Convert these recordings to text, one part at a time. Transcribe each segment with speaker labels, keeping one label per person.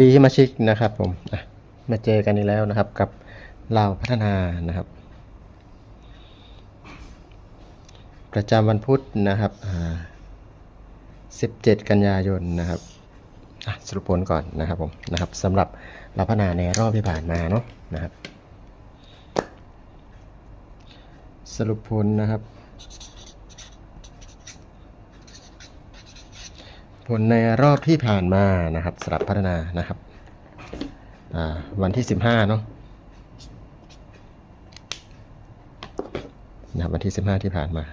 Speaker 1: ดีที่มาชิกนะครับผมมาเจอกันอีกแล้วนะครับกับเราพัฒนานะครับ ประจำวันพุธนะครับ17 กันยายนนะครับสรุปผลก่อนนะครับผมนะครับสำหรับเราพัฒนาในรอบที่ผ่านมาเนาะนะครับ สรุปผลนะครับ ผลในรอบที่ผ่านมานะครับสำหรับพัฒนานะครับวันที่ 15เนาะนะครับวันที่ 15 ที่ผ่านมา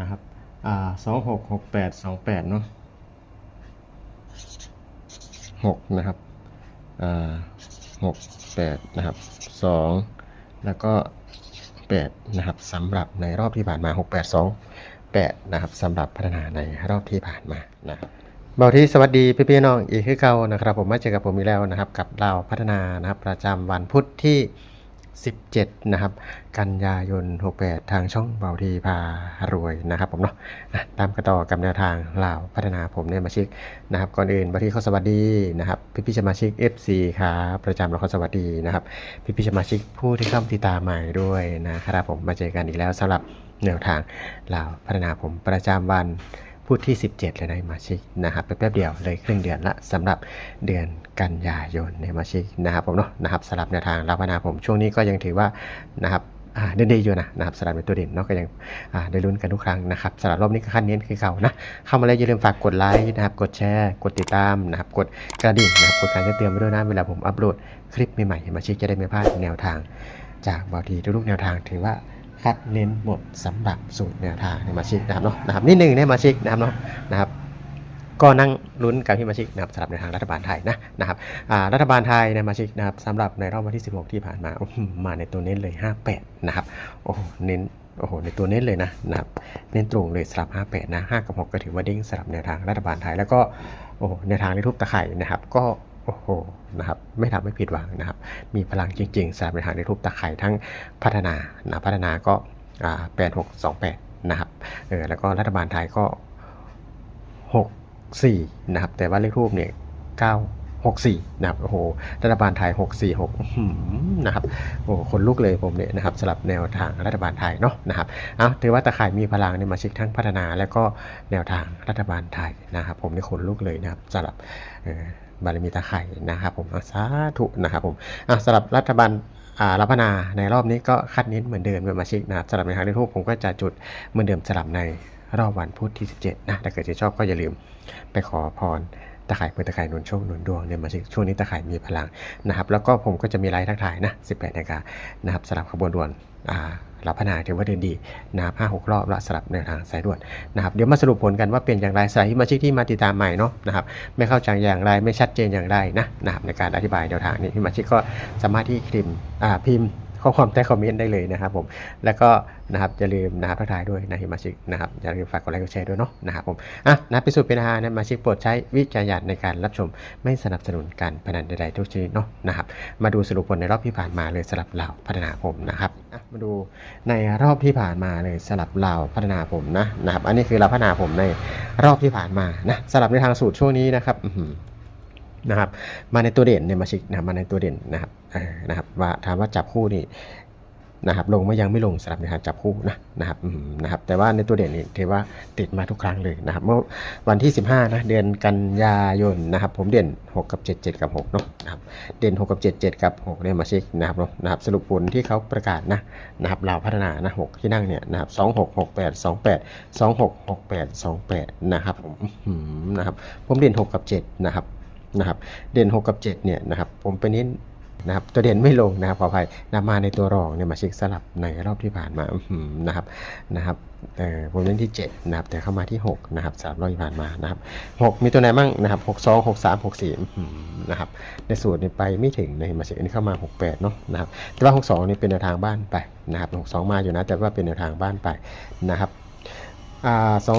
Speaker 1: นะครับสองหกหกแปดสองแปดเนาะหกนะครับหกแปดนะครับสองแล้วก็แปดนะครับสำหรับในรอบที่ผ่านมาหกแปดสอง 8 นะครับสำหรับพัฒนาในรอบที่ผ่านมานะครับเบาที่สวัสดีพี่พี่น้องอีกคือเก่านะครับ ผมมาเจอกับผมอีกแล้วนะครับ กับเราพัฒนานะครับประจำวันพุธที่ 17 นะครับ กันยายน 68 ทางช่องเบาทีพารวยนะครับ ผมเนาะตามกันต่อกับแนวทางลาวพัฒนาผมเนี่ยมาชิกนะครับ ก่อนอื่นเบาทีเขาสวัสดีนะครับ พี่พี่สมาชิก FC ครับประจำเราเขาสวัสดีนะครับ พี่พี่สมาชิกผู้ที่เข้ามาติดตามใหม่ด้วยนะครับผมมาเจอกันอีกแล้วสำหรับ แนวทางลาพัฒนาผมประจำวันพุธที่ 17 เลยนะมาชิกนะครับแป๊บเดียวเลยครึ่งเดือนละสำหรับเดือนกันยายนในมาชิกนะครับผมเนาะนะครับสำหรับแนวทางลาพัฒนาผมช่วงนี้ก็ยังถือว่านะครับเดินดีอยู่นะนะครับสำหรับเป็นตัวเด่นเนาะก็ยังได้ลุ้นกันทุกครั้งนะครับสำหรับรอบนี้ก็ขั้นเน้นคือเก่านะเข้ามาแล้วอย่าลืมฝากกดไลค์นะครับกดแชร์ กดติดตามนะครับกดกระดิ่งนะครับกดการแจ้งเตือนไว้ด้วยนะเวลาผมอัปโหลดคลิปใหม่ๆมาชิกจะได้ไม่พลาดแนวทาง จากบอดีทุกๆแนวทางถือว่า คัดเน้นหมดสำหรับสูตรแนวทางในมาชิกนะครับเนาะนะครับนิดหนึ่งในมาชิกนะครับเนาะนะครับก็นั่งลุ้นกับที่มาชิกนะครับสำหรับในทางรัฐบาลไทยนะนะครับรัฐบาลไทยในมาชิกนะครับสำหรับในรอบวันที่ 16 ที่ผ่านมามาในตัวเน้นเลย 58 นะครับโอ้เน้นโอ้โหในตัวเน้นเลยนะนะครับเน้นตรงเลยสำหรับ 58 นะ 5 กับ 6 ก็ถือว่าเด้งสำหรับแนวทางรัฐบาลไทยแล้วก็โอ้แนวทางในรูปตะไคร่นะครับก็ โอ้โหนะครับไม่ทำให้ผิดหวังนะครับ มีพลังจริงๆสำหรับในทางในรูปตะไคร่ทั้งพัฒนานะพัฒนาก็อ่า8628นะครับเออแล้วก็รัฐบาลไทยก็6 4นะครับ แต่ว่าเลขทูปเนี่ย9 6 4นะครับโอ้โหรัฐบาลไทย6 4 6อื้อหือนะครับโอ้โหคนลุกเลยผมเนี่ยนะครับสำหรับแนวทางรัฐบาลไทยเนาะนะครับเอาถือว่าตะข่ายมีพลังในมาชิกทั้งพัฒนา แล้วก็แนวทางรัฐบาลไทยนะครับ ผมนี่คนลุกเลยนะครับสำหรับเออ บารมีตะไคร่นะครับผมสาธุนะครับผมสำหรับรัฐบาลรับพนาในรอบนี้ก็คัดเน้นเหมือนเดิมเป็นมาชิกนะครับสำหรับในทางเลขทูปผมก็จะจุดเหมือนเดิมสลับในรอบวันพุธที่ 17 นะ ถ้าเกิดจะชอบก็อย่าลืมไปขอพรตะไคร่เปิดตะไคร่หนุนโชคหนุนดวงเนี่ยมาช่วงนี้ตะไคร่มีพลังนะครับ แล้วก็ผมก็จะมีไลฟ์ทักทายนะ 18นาฬิกานะครับสลับขบวนด่วนอ่า รับพนาถือว่าเดินดีนะครับห้าหกรอบละสลับในวทางสายด่วนนะครับเดี๋ยวมาสรุปผลกันว่าเป็นอย่างไรสายที่มาชิกที่มาติดตามใหม่เนาะนะครับไม่เข้าใจอย่างไรไม่ชัดเจนอย่างไรนะนะครับในการอธิบายแนวทางนี้ที่มาชิกก็สามารถที่พิมอ่าพิมพ์ ข้อความใต้คอมเมนต์ได้เลยนะครับผมแล้วก็นะครับอย่าลืมนะครับทักทายด้วยนะฮิมาชิกนะครับอย่าลืมฝากกดไลค์กดแชร์ด้วยเนาะนะครับผมอะนะพิสูจน์เป็นอาหารนะมาชิกโปรดใช้วิจารณญาณในการรับชมไม่สนับสนุนการพนันใดๆทุกชนิดเนาะนะครับมาดูสรุปผลในรอบที่ผ่านมาเลยสลับเหล่าพัฒนาผมนะครับอะมาดูในรอบที่ผ่านมาเลยสลับเหล่าพัฒนาผมนะนะครับอันนี้คือเราพัฒนาผมในรอบที่ผ่านมานะสลับในทางสูตรช่วงนี้นะครับอื นะครับ มาในตัวเด่นเนี่ยมาชิกนะมาในตัวเด่นนะครับนะครับ ว่าถามว่าจับคู่นี่นะครับลงไม่ยังไม่ลงสำหรับในการจับคู่นะนะครับนะครับแต่ว่าในตัวเด่นนี่ถือว่าติดมาทุกครั้งเลยนะครับเมื่อวันที่ 15นะเดือนกันยายนนะครับผมเด่น 6 กับ 7 7 กับ6เนาะนะครับเด่น 6 กับ 7 7 กับ6เนี่ยมาเช็คนะครับเนาะนะครับสรุปผลที่เขาประกาศนะนะครับเราพัฒนานะ6ที่นั่งเนี่ยนะครับ2 6 6 8 2 8 2 6 6 8 2 8นะครับผมอื้อหือนะครับผมเด่น 6 กับ 7 นะครับ นะครับเด่น 6 กับ 7เนี่ยนะครับผมไปเน้นนะครับตัวเด่นไม่ลงนะครับขออภัยนำมาในตัวรองเนี่ยมาเช็คสลับในรอบที่ผ่านมานะครับนะครับเออผมเล่นที่ 7 นะครับ แต่เข้ามาที่ 6 นะครับสามรอบที่ผ่านมานะครับ 6 มีตัวไหนบ้างนะครับ6 2 6 3 6 4อื้อหือนะครับในสูตรนี่ไปไม่ถึงในมาเช็คอันนี้เข้ามา 68 เนาะนะครับแต่ว่า 62นี่เป็นแนวทางบ้านไปนะครับ 62 มาอยู่นะแต่ว่าเป็นแนวทางบ้านไปนะครับอ่าสอง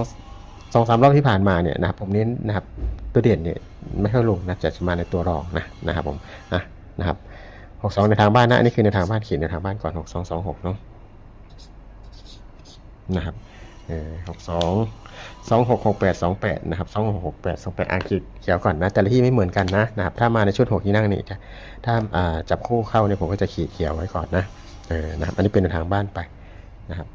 Speaker 1: สองสามรอบที่ผ่านมาเนี่ยนะครับผมเน้นนะครับตัวเด่นเนี่ยไม่ค่อยลงนะจะมาในตัวรองนะนะครับผมอะนะครับหกสองในทางบ้านนะอันนี้คือในทางบ้านเขียนในทางบ้านก่อนหกสองสองหกเนาะนะครับเออหกสองสองหกหกแปดสองแปดนะครับสองหกหกแปดสองแปดอะขีดเขียวก่อนนะ แต่ละที่ไม่เหมือนกันนะนะครับ ถ้ามาในชุดหกที่นั่งนี่ถ้าอ่าจับคู่เข้าเนี่ยผมก็จะขีดเขียวไว้ก่อนนะเออนะครับอันนี้เป็นทางบ้านไปนะครับ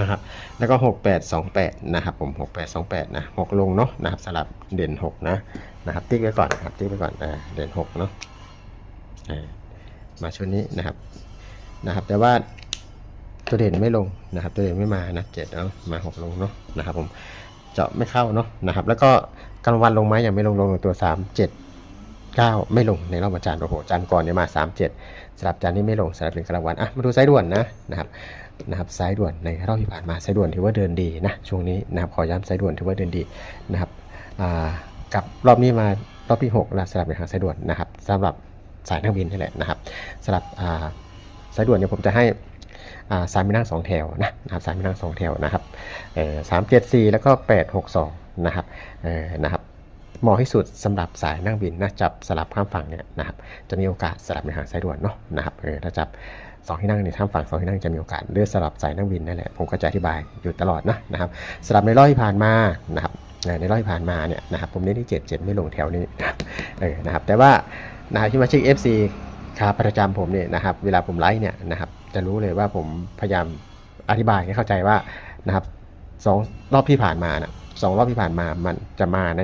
Speaker 1: นะครับแล้วก็หกแปดสองแปดนะครับผมหกแปดสองแปดนะหกลงเนาะนะครับสลับเด่นหกนะนะครับติ๊กไว้ก่อนนะครับติ๊กไว้ก่อนอ่าเด่นหกเนาะเออมาชุดนี้นะครับนะครับ แต่ว่าตัวเด่นไม่ลงนะครับ ตัวเด่นไม่มานะเจ็ดเนาะมาหกลงเนาะนะครับผมเจาะไม่เข้าเนาะนะครับ แล้วก็กลางวันลงไหมยังไม่ลงลงตัวสา มเจ็ดเก้าไม่ลงในรอบวันจันทร์โอ้โหจันทร์ก่อนเนี่ยมาสามเจ็ดสลับจันทร์นี่ไม่ลงสลับเป็นกลางวันอะมาดูสายด่วนนะนะครับนะครับสายด่วนในรอบที่ผ่านมาสายด่วนถือว่าเดินดีนะช่วงนี้นะครับขอย้ำสายด่วนถือว่าเดินดีนะครับกับรอบนี้มารอบที่หกนะสลับเป็นทางสายด่วนนะครับสำหรับสายนักบินนี่แหละนะครับสลับสายด่วนเนี่ยผมจะให้สายมีนั่งสองแถวนะนะครับสายมีนั่งสองแถวนะครับสามเจ็ดสี่แล้วก็แปดหกสองนะครับนะครับ เหมาะที่สุดสำหรับสายนั่งบินนะจับสลับข้ามฝั่งเนี่ยนะครับจะมีโอกาสสลับในทางสายด่วนเนาะนะครับเออถ้าจับสองที่นั่งเนี่ยข้ามฝั่งสองที่นั่งจะมีโอกาสเลือกสลับสายนั่งบินนั่นแหละผมก็จะอธิบายอยู่ตลอดนะนะครับสลับในรอบที่ผ่านมานะครับในรอบที่ผ่านมาเนี่ยนะครับผมเน้นที่เจ็ดเจ็ดไม่ลงแถวนี้นะครับเออนะครับแต่ว่านะครับที่มาเช็ค FC ขาประจำผมเนี่ยนะครับเวลาผมไลฟ์เนี่ยนะครับจะรู้เลยว่าผมพยายามอธิบายให้เข้าใจว่านะครับสองรอบที่ผ่านมานะ สองรอบที่ผ่านมามันจะมาใน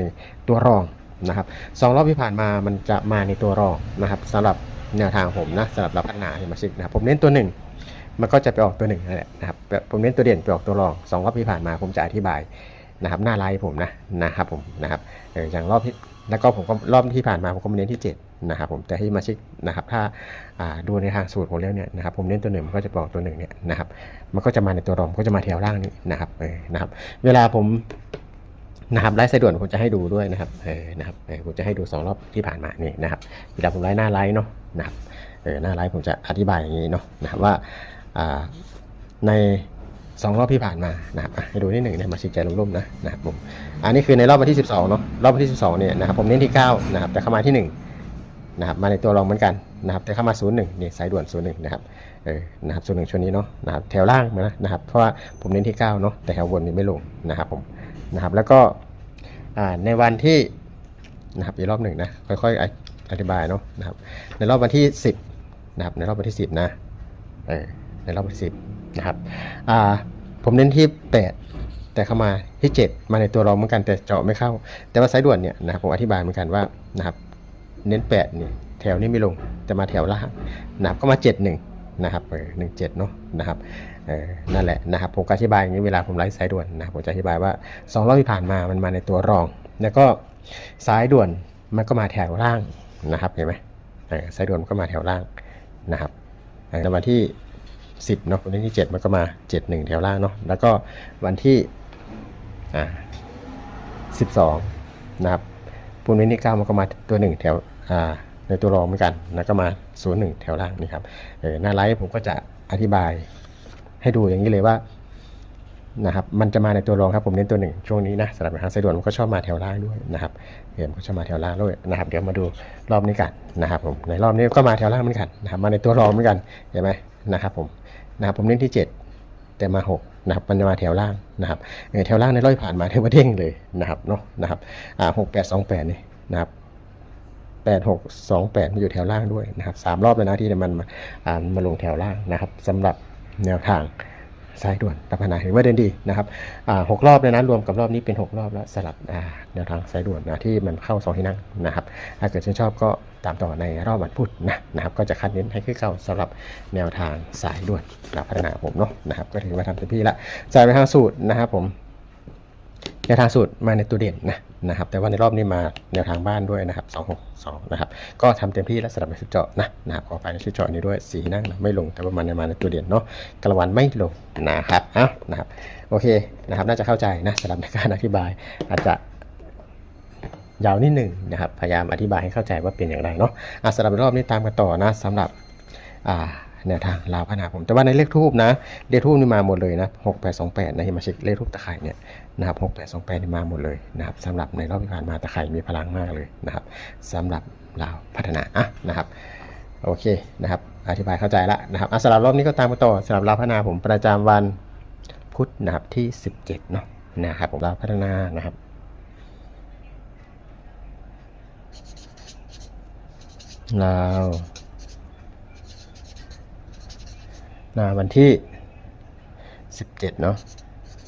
Speaker 1: ตัวรองนะครับสองรอบที่ผ่านมามันจะมาในตัวรองนะครับสำหรับแนวทางผมนะสำหรับเราพัฒนาให้มาชิกนะครับผมเน้นตัวหนึ่งมันก็จะไปออกตัวหนึ่งนั่นแหละนะครับผมเน้นตัวเด่นไปออกตัวรองสองรอบที่ผ่านมาผมจะอธิบายนะครับหน้าไลฟ์ผมนะนะครับผมนะครับอย่างรอบที่แล้วก็ผมก็รอบที่ผ่านมาผมก็มาเน้นที่เจ็ดนะครับผมแต่ที่มาชิกนะครับถ้าดูในทางสูตรผมแล้วเนี่ยนะครับผมเน้นตัวหนึ่งมันก็จะบอกตัวหนึ่งเนี่ยนะครับมันก็จะมาในตัวรองก็จะมาแถวล่างนี้นะครับนะครับ เวลาผม นะครับไลฟ์สายด่วนผมจะให้ดูด้วยนะครับเออนะครับเออผมจะให้ดูสองรอบที่ผ่านมานี่นะครับเวลาผมไลฟ์หน้าไลฟ์เนาะนะครับเออหน้าไลฟ์ผมจะอธิบายอย่างนี้เนาะนะครับว่าอ่าในสองรอบที่ผ่านมานะครับให้ดูที่หนึ่งเนี่ยมาชี้แจงร่มๆนะนะครับผมอันนี้คือในรอบวันที่ 12เนาะรอบวันที่ 12เนี่ยนะครับผมเน้นที่9นะครับแต่เข้ามาที่ 1 นะครับ มาในตัวรองเหมือนกันนะครับ แต่เข้ามา 0 1นี่สายด่วน 0 1 นะครับเออนะครับ 0 1ช่วงนี้เนาะนะครับแถวล่างมานะนะครับเพราะว่าผมเน้นที่ 9 เนาะแต่แถวบนนี่ไม่ลงนะครับผม นะครับ แล้วก็ในวันที่นะครับอีกรอบหนึ่งนะค่อยๆออธิบายเนาะนะครับ ในรอบวันที่ 10นะครับในรอบวันที่ 10นะเออในรอบวันที่10นะครับอ่าผมเน้นที่8แต่เข้ามาที่ 7 มาในตัวรองเหมือนกันแต่เจาะไม่เข้า แต่ว่าสายด่วนเนี่ยนะครับผมอธิบายเหมือนกันว่านะครับเน้นแปดนี่แถวนี้ไม่ลงจะมาแถวล่างนะครับก็มาเจ็ดห นะครับเออหนึ่งเจ็ดเนาะนะครับเออนั่นแหละนะครับผมก็อธิบายอย่างนี้เวลาผมไลฟ์สายด่วนนะครับผมจะอธิบายว่าสองรอบที่ผ่านมามันมาในตัวรอง แล้วก็สายด่วนมันก็มาแถวล่างนะครับเห็นไหมเออสายด่วนมันก็มาแถวล่างนะครับแล้ววันที่สิบเนาะวันที่เจ็ดมันก็มาเจ็ดหนึ่งแถวล่างเนาะแล้วก็วันที่อ่าสิบสองนะครับปูนวินิก้ามันก็มาตัวหนึ่งแถวอ่าในตัวรองเหมือนกันแล้วก็มา ศูนย์หนึ่งแถวล่างนี่ครับเออหน้าไลฟ์ผมก็จะอธิบายให้ดูอย่างนี้เลยว่านะครับมันจะมาในตัวรองครับผมเน้นตัวหนึ่งช่วงนี้นะสำหรับทางสายด่วนมันก็ชอบมาแถวล่างด้วยนะครับเดี๋ยวมันก็ชอบมาแถวล่างด้วยนะครับเดี๋ยวมาดูรอบนี้กันนะครับผมในรอบนี้ก็มาแถวล่างเหมือนกันนะครับมาในตัวรองเหมือนกันเห็นไหมนะครับผมนะครับผมเน้นที่เจ็ดแต่มาหกนะครับมันจะมาแถวล่างนะครับเออแถวล่างในร้อบที่ผ่านมาถือว่าเด้งเลยนะครับเนาะนะครับอ่าหกแปดสองแปดนี่นะครับ แปดหกสองแปดมาอยู่แถวล่างด้วยนะครับสามรอบเลยนะที่มันมามาลงแถวล่างนะครับสำหรับแนวทางสายด่วนรับพนาเห็นว่าเดินดีนะครับหกรอบเลยนะรวมกับรอบนี้เป็นหกรอบแล้วสลับแนวทางสายด่วนนะที่มันเข้าสองที่นั่งนะครับถ้าเกิดชื่นชอบก็ตามต่อในรอบวันพุธนะนะครับก็จะคัดเน้นให้ขึ้นเข้าสำหรับแนวทางสายด่วนพัฒนาผมเนาะนะครับก็ถือว่าทำเต็มที่ละจ่ายไปทางสูตรนะครับผม แนวทางสูตรมาในตัวเด่นนะนะครับ แต่ว่าในรอบนี้มาแนวทางบ้านด้วยนะครับ262นะครับ ก็ทำเต็มที่แล้วสำหรับในชุดเจาะนะนะครับขอไปในชุดเจาะนี้ด้วยสีนั่งนะไม่ลงแต่ว่ามันมาในตัวเด่นเนาะกระวันไม่ลงนะครับเอ้านะครับโอเคนะครับน่าจะเข้าใจนะสำหรับในการอธิบายอาจจะยาวนิดหนึ่งนะครับพยายามอธิบายให้เข้าใจว่าเป็นอย่างไรเนาะะสำหรับรอบนี้ตามกันต่อนะสำหรับอ่า แนวทางลาวพัฒนาผมแต่ว่าในเลขทูบนะเลขทูบนี่มาหมดเลยนะ6828นะที่มาเช็คเลขทูบตะไคร่เนี่ยนะครับ6828นี่มาหมดเลยนะครับสำหรับในรอบที่ผ่านมาตะไคร่มีพลังมากเลยนะครับสำหรับลาวพัฒนาอะนะครับโอเคนะครับอธิบายเข้าใจแล้วนะครับสำหรับรอบนี้ก็ตามกันต่อสำหรับลาวพัฒนาผมประจำวันพุธนะครับที่ 17เนาะนะครับผมเราวพัฒนานะครับลาว นาวันที่ 17 เนาะ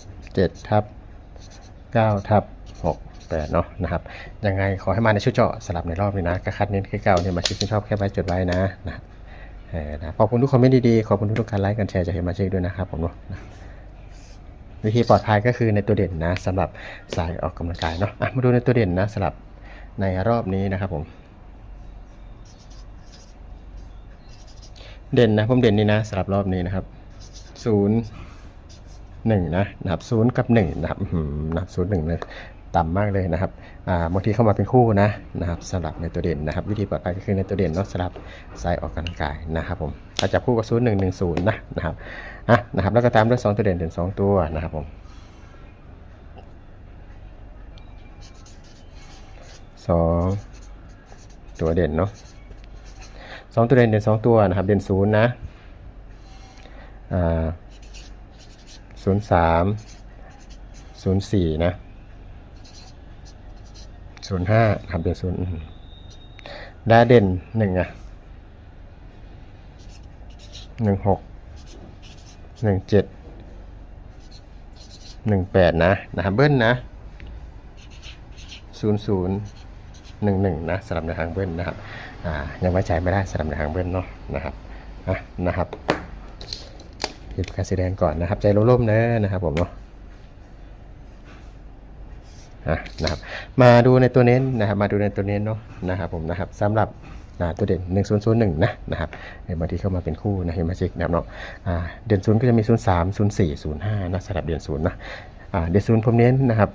Speaker 1: 7ทับ9ทับ6 8เนาะนะครับ ยังไงขอให้มาในชุดเจาะสลับในรอบนี้นะกระคัดเน้นคือเก่าเนี่ยมาชิคที่ชอบแค่ไว้จดไว้นะนะนะขอบคุณทุกคอมเมนต์ดีๆ ขอบคุณทุกการไลค์กันแชร์จากเฮมาชิคด้วยนะครับผมเนาะวิธีปลอดภัยก็คือในตัวเด่นนะสำหรับสายออกกำลังกายเนาะะมาดูในตัวเด่นนะสำหรับในรอบนี้นะครับผม เด่นนะผมเด่นนี่นะสำหรับรอบนี้นะครับศูนย์หนึ่งนะนะครับศูนย์กับหนึ่งนะครับนะครับศูนย์หนึ่งเลยต่ำมากเลยนะครับอ่าบางทีเข้ามาเป็นคู่นะนะครับสำหรับในตัวเด่นนะครับ วิธีปลอดภัยก็คือในตัวเด่นเนาะสำหรับสายออกกำลังกายนะครับผมถ้าจับคู่กับศูนย์หนึ่งหนึ่งศูนย์นะนะครับอะนะครับแล้วก็ตามด้วยสองตัวเด่นเด่นสองตัวนะครับผมสองตัวเด่นเนาะ สองตัวเด่นเด่นสองตัวนะครับเด่นศูนย์นะศูนย์สามศูนย์สี่นะศูนย์ห้าครับเด่นศูนย์ได้เด่นหนึ่งอะหนึ่งหกหนึ่งเจ็ดหนึ่งแปดนะนะครับเบิ้ลนะศูนย์ศูนย์หนึ่งหนึ่งนะสำหรับในทางเบิ้ลนะครับ อ่ายังไว้ใจไม่ได้สำหรับในทางเบิ้ลเนาะนะครับอะนะครับหยิบการแสดงก่อนนะครับ ใจร่มๆนะนะครับผมเนาะอะนะครับมาดูในตัวเน้นนะครับมาดูในตัวเน้นเนาะนะครับผมนะครับสำหรับอ่าตัวเด่น1001นะนะครับเดี๋ยวบางทีเข้ามาเป็นคู่นะเฮมาจิกนะครับเนาะอ่าเด่นศูนย์ก็จะมี 03 04 05นะสำหรับเด่นศูนย์นะอ่าเด่นศูนย์ผมเน้นนะครับ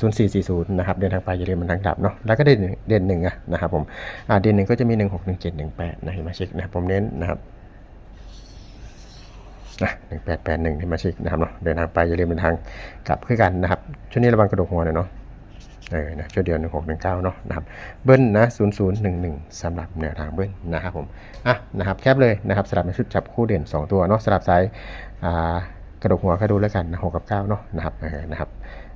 Speaker 1: ศูนย์สี่สี่ศูนย์นะครับเดินทางไปอย่าลืมมันทางดับเนาะแล้วก็เด่นหนึ่งเด่นหนึ่งอะนะครับผมอ่าเด่นหนึ่งก็จะมีหนึ่งหกหนึ่งเจ็ดหนึ่งแปดนะเห็นมาเช็คนะครับผมเน้นนะครับนะหนึ่งแปดแปดหนึ่งเห็นมาเช็คนะครับเนาะเดินทางไปอย่าลืมเป็นทางกลับคือกันนะครับช่วงนี้ระวังกระดูกหัวหน่อยเนาะเออนะช่วงเดียวหนึ่งหกหนึ่งเก้าเนาะนะครับเบิ้ลนะศูนย์ศูนย์หนึ่งหนึ่งสำหรับแนวทางเบิ้ลนะครับผมอะนะครับแคบเลยนะครับสลับในชุดจับคู่เด่นสองตัวเนาะสลับซ้ายอ่ากระดูกหัวก็ดูแล้วกันนะหกกับเก้าเนาะนะครับเออนะครับ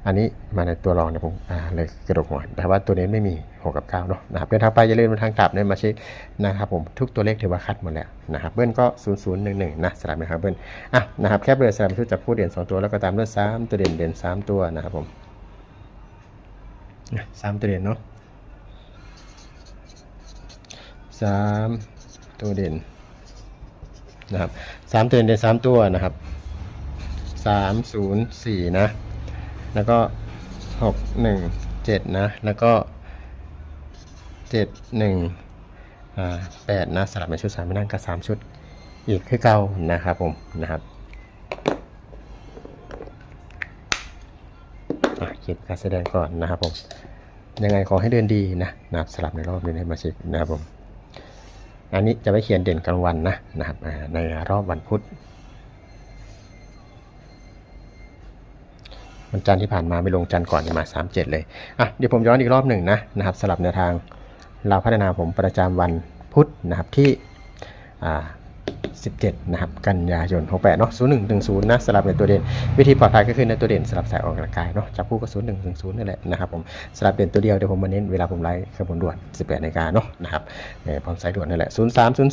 Speaker 1: อันนี้มาในตัวรองนี่ยผมอ่าเลยกระดกหัวแต่ว่าตัวนี้ไม่มี6กับ9เนาะนะครับเดินทางไปอย่าลืมเดินทางกลับเนี่ยมาเช็คนะครับผมทุกตัวเลขถือว่าคัดหมดแล้วนะครับเบิ้ลก็ 0 0 1 1นะสลับนะครับเบิ้ลอะนะครับแคบเลยสลับชุดจับคู่เด่น2ตัวแล้วก็ตามด้วย3ตัวเด่นเด่น3 ตัวนะครับผมสามตัวเด่นเนาะสามตัวเด่นนะครับสามตัวเด่นเด่นสามตัวนะครับสามศูนย์สี่นะ แล้วก็หกหนึ่งเจ็ดนะ แล้วก็เจ็ดหนึ่งอ่าแปดนะสลับเป็นชุดสามไปนั่งกับสามชุดอีกคือเก่านะครับผมนะครับอะเก็บการแสดงก่อนนะครับผม ยังไงขอให้เดินดีนะนะครับสลับในรอบนี้ให้มาเช็คนะครับผม อันนี้จะไว้เขียนเด่นกลางวันนะนะครับในรอบวันพุธ วันจันทร์ที่ผ่านมาไม่ลงจันทร์ก่อนเนี่ยมา 37 เลยอะเดี๋ยวผมย้อนอีกรอบหนึ่งนะนะครับสลับแนวทางเราพัฒนาผมประจำวันพุธนะครับที่อ่า17 นะครับ กันยายน 68 เนาะ0110นะ สลับในตัวเด่น วิธีปลอดภัยก็คือในตัวเด่นสลับสายออกกำลังกายเนาะจับคู่ก็0110นั่นแหละนะครับผม สลับเด่นตัวเดียว เดี๋ยวผมมาเน้นเวลาผมไลฟ์คือผมด่วน 18นาฬิกาเนาะนะครับเออผมสายด่วนนั่นแหละ 03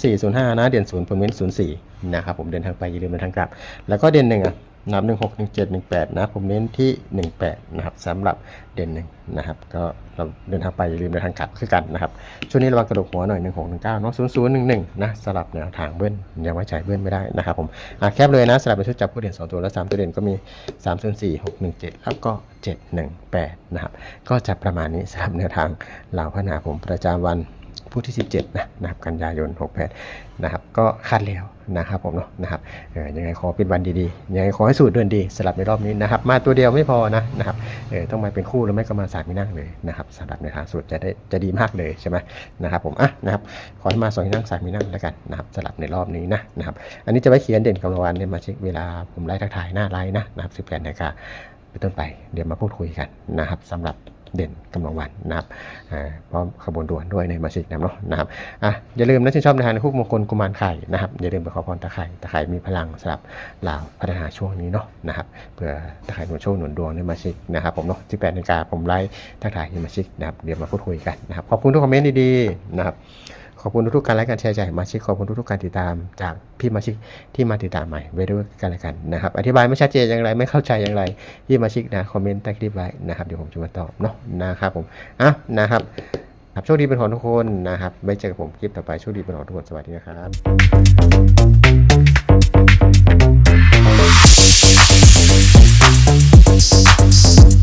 Speaker 1: 04 05 นะ เด่น 0 ผมเน้น 04 นะครับผม เดินทางไปอย่าลืมเดินทางกลับ แล้วก็เด่นหนึ่งอะ นับหนึ่งหกหนึ่งเจ็ดหนึ่งแปดนะ ผมเน้นที่หนึ่งแปดนะครับสำหรับเด่นหนึ่งนะครับ ก็เราเดินทางไปอย่าลืมเดินทางกลับคือกันนะครับ ช่วงนี้ระวังกระดูกหัวหน่อยหนึ่งหกหนึ่งเก้าเนาะศูนย์ศูนย์หนึ่งหนึ่งนะสลับแนวทางเบิ้ลยังไว้ใจเบิ้ลไม่ได้นะครับผมอะแคบเลยนะสลับเป็นชุดจับผู้เด่นสองตัวแล้วสามตัวเด่นก็มีสามศูนย์สี่หกหนึ่งเจ็ดแล้วก็เจ็ดหนึ่งแปดนะครับ ก็จะประมาณนี้สำหรับแนวทางเหล่าพนาผมประจำวัน ผู้ที่ 17นะนะครับกันยายน 68นะครับก็คาดแล้วนะครับผมเนาะนะครับเออยังไงขอเป็นวันดีๆยังไงขอให้สูตรเดินดีสลับในรอบนี้นะครับมาตัวเดียวไม่พอนะนะครับเออต้องมาเป็นคู่แล้วไม่ก็มาสามมีนั่งเลยนะครับสำหรับในทางสูตรจะได้จะดีมากเลยใช่ไหมนะครับผมอะนะครับขอให้มาสองที่นั่งสามมีนั่งแล้วกันนะครับสลับในรอบนี้นะนะครับอันนี้จะไว้เขียนเด่นกำลังวันเนี่ยมาเช็คเวลาผมไล่ทักทายหน้าไลน์นะนะครับ18นาฬิกาเป็นต้นไปเดี๋ยวมาพูดคุยกันนะครับสำหรับ เด่นกำลังวันนะครับอ่าพร้อมขบวนด่วนด้วยในมาชิกนะเนาะนะครับอะอย่าลืมนะชื่นชอบในทางคู่มงคลกุมารไข่นะครับอย่าลืมไปขอพรตะไคร่ตะไคร่มีพลังสำหรับลาวพัฒนาช่วงนี้เนาะนะครับเพื่อตะไคร่หนุนโชคหนุนดวงในมาชิกนะครับผมเนาะ18นาฬิกาผมไลฟ์ทักทายในมาชิกนะครับเดี๋ยวมาพูดคุยกันนะครับขอบคุณทุกคอมเมนต์ดีๆนะครับ ขอบคุณทุกๆการไลค์การแชร์จากมาชิกขอบคุณทุกๆการติดตามจากพี่มาชิกที่มาติดตามใหม่ไว้ด้วยกันละกันนะครับ อธิบายไม่ชัดเจนอย่างไรไม่เข้าใจอย่างไรพี่มาชิกนะคอมเมนต์ใต้คลิปไว้นะครับเดี๋ยวผมจะมาตอบเนาะนะครับผมอะนะครับครับโชคดีเป็นของทุกคนนะครับไว้เจอกับผมคลิปต่อไปโชคดีเป็นของทุกคนสวัสดีนะครับ